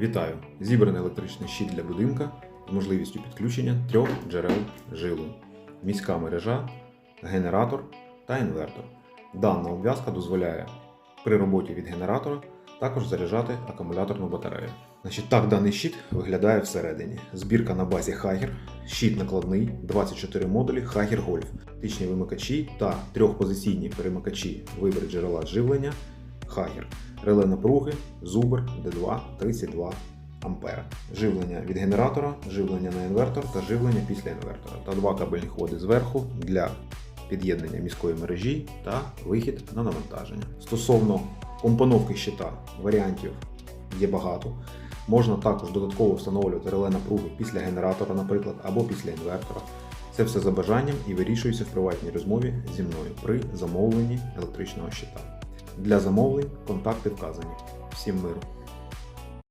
Вітаю! Зібраний електричний щит для будинка з можливістю підключення трьох джерел жилу. Міська мережа, генератор та інвертор. Дана обв'язка дозволяє при роботі від генератора також заряджати акумуляторну батарею. Значить, так даний щит виглядає всередині. Збірка на базі Hagger, щит накладний, 24 модулі Hagger Golf, тичні вимикачі та трьохпозиційні перемикачі вибір джерела живлення Hagger реле напруги, зубр D2 32 ампера. Живлення від генератора, живлення на інвертор та живлення після інвертора. Та два кабельні ходи зверху для під'єднання міської мережі та вихід на навантаження. Стосовно компоновки щита, варіантів є багато. Можна також додатково встановлювати реле напруги після генератора, наприклад, або після інвертора. Це все за бажанням і вирішується в приватній розмові зі мною при замовленні електричного щита. Для замовлень контакти вказані. Всім миру!